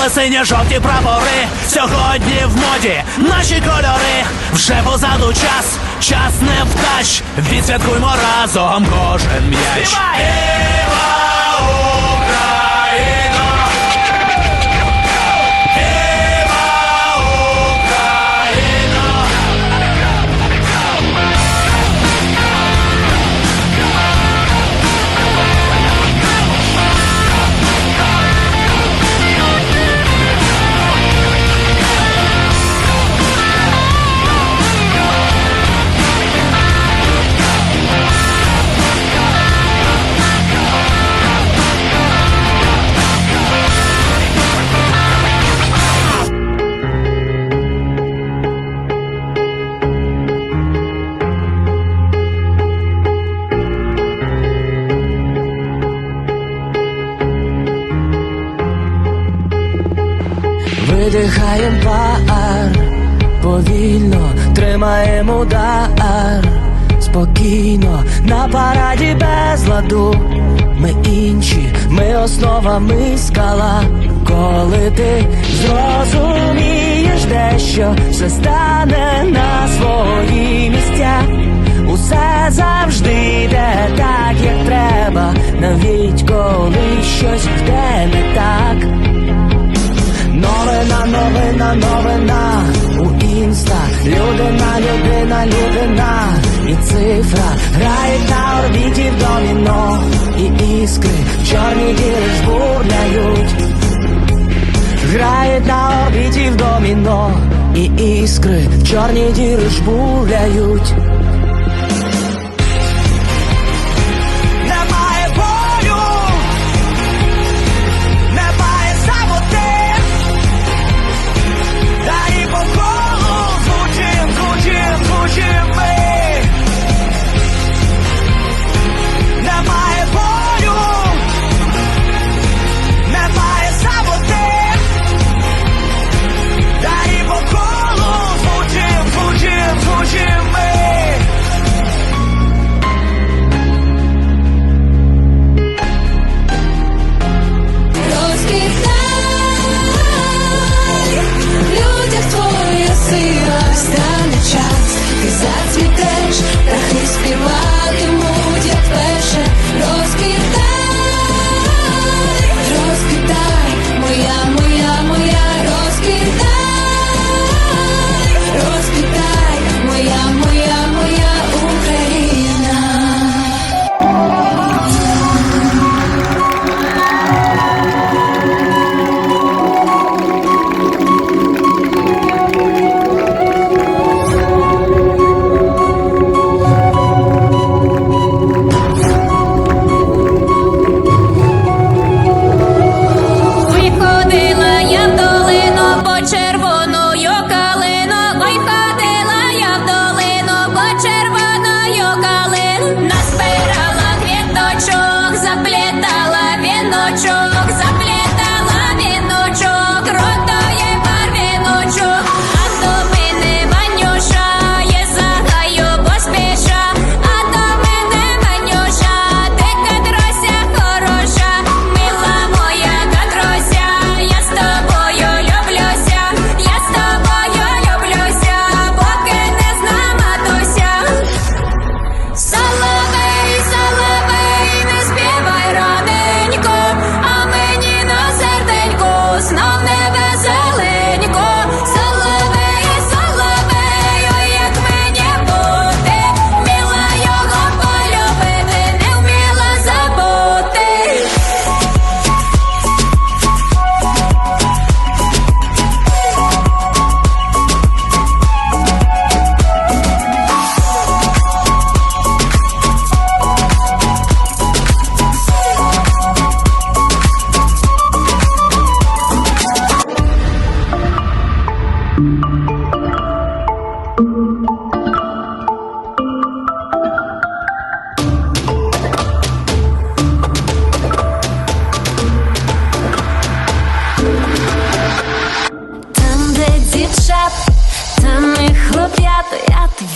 Виставили синьо-жовті прапори. Сьогодні в моді наші кольори. Вже позаду час, час не втач. Відсвяткуймо разом кожен м'яч. Віва тримаємо удар, спокійно на параді без ладу. Ми інші, ми основа, ми скала. Коли ти зрозумієш дещо, все стане на свої місця. Усе завжди йде так, як треба, навіть коли щось йде не так. Новина, новина, новина людина. І цифра грають на орбіті в доміно. І іскри чорні діри жбурляють Грають на орбіті в доміно. І іскри чорні діри жбурляють дівчат, там і хлоп'ят,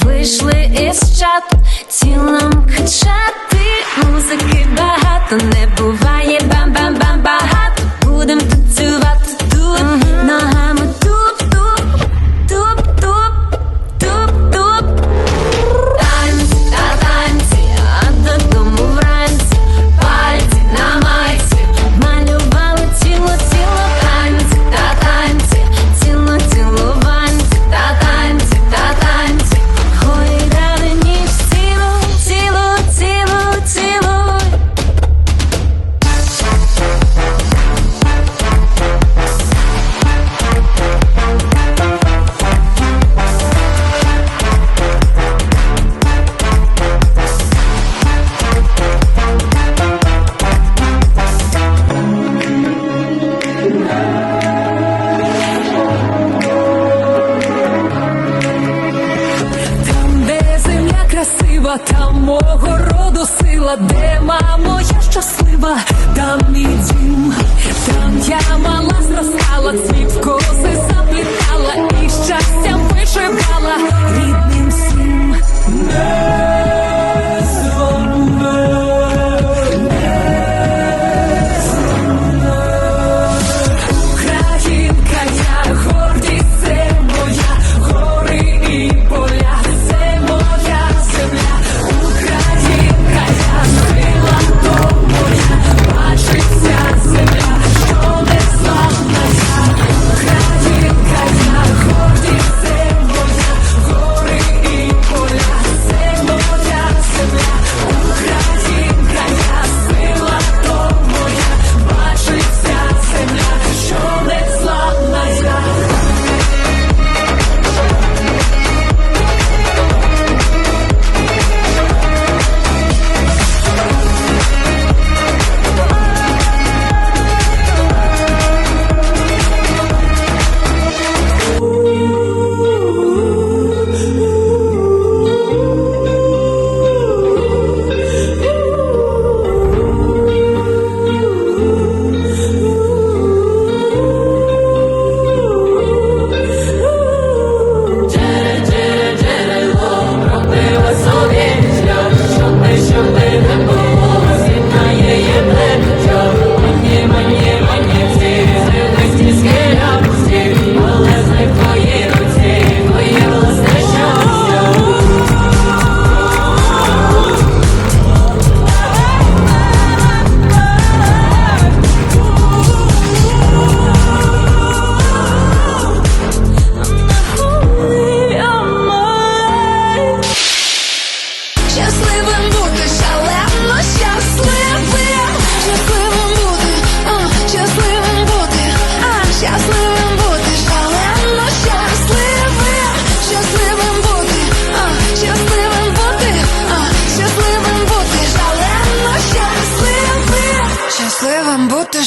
вийшли із чат, тілом качати, музики багато, не буває багато,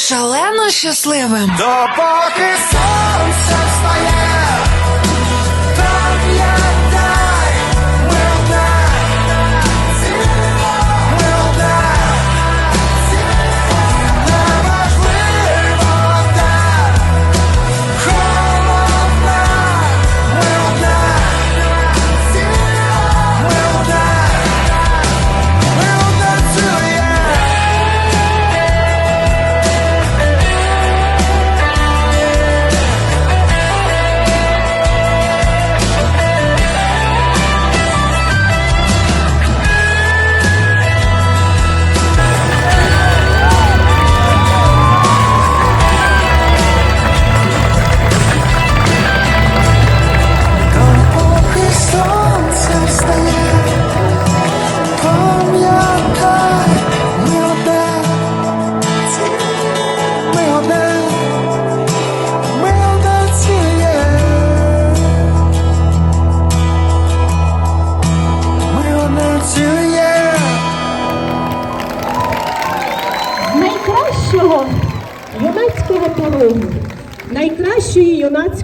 шалено щасливим. Допоки сонце встає,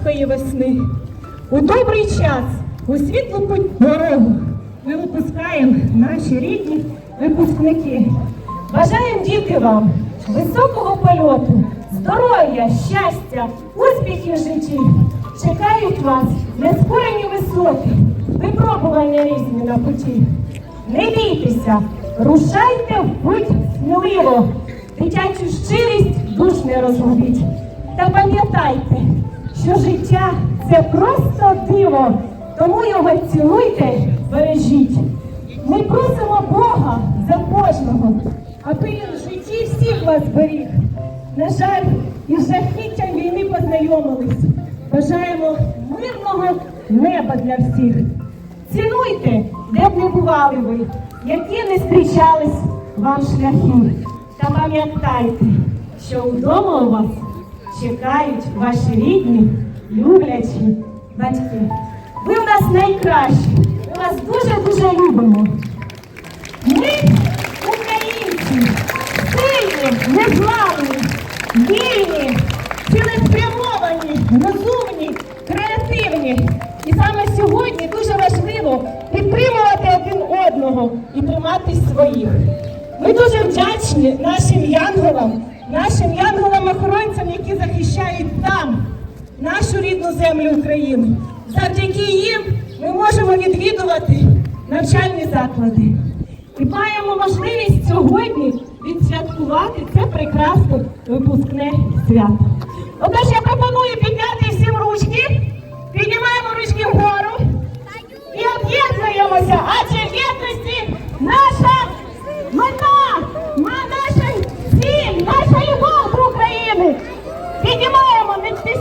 найкращої весни. У добрий час, у світлу путь дорогу ми випускаємо наші рідні випускники. Бажаємо діти вам високого польоту, здоров'я, щастя, успіхів в житті. Чекають вас нескорені висоти, випробування різні на путі. Не бійтеся, рушайте в путь сміливо, дитячу щирість душ не розгубіть. Та пам'ятайте, це просто диво, тому його цінуйте, бережіть. Ми просимо Бога за кожного, аби він в житті всіх вас беріг. На жаль, із жахіттям війни познайомились. Бажаємо мирного неба для всіх. Цінуйте, де б не бували ви, які не зустрічались вам шляхи. Та пам'ятайте, що вдома у вас чекають ваші рідні, люблячі батьки. Ви у нас найкращі, ми вас дуже-дуже любимо. Ми, українці, сильні, незламні, вільні, цілеспрямовані, розумні, креативні. І саме сьогодні дуже важливо підтримувати один одного і триматись своїх. Ми дуже вдячні нашим янголам, нашим янголам-охоронцям, які захищають там нашу рідну землю Україну. Завдяки їм ми можемо відвідувати навчальні заклади. І маємо можливість сьогодні відсвяткувати це прекрасне випускне свято. Отож я пропоную підняти всім ручки, піднімаємо ручки вгору і об'єднуємося, адже в єдності наша мета, наша ціль, наша любов до України. Піднімаємо, не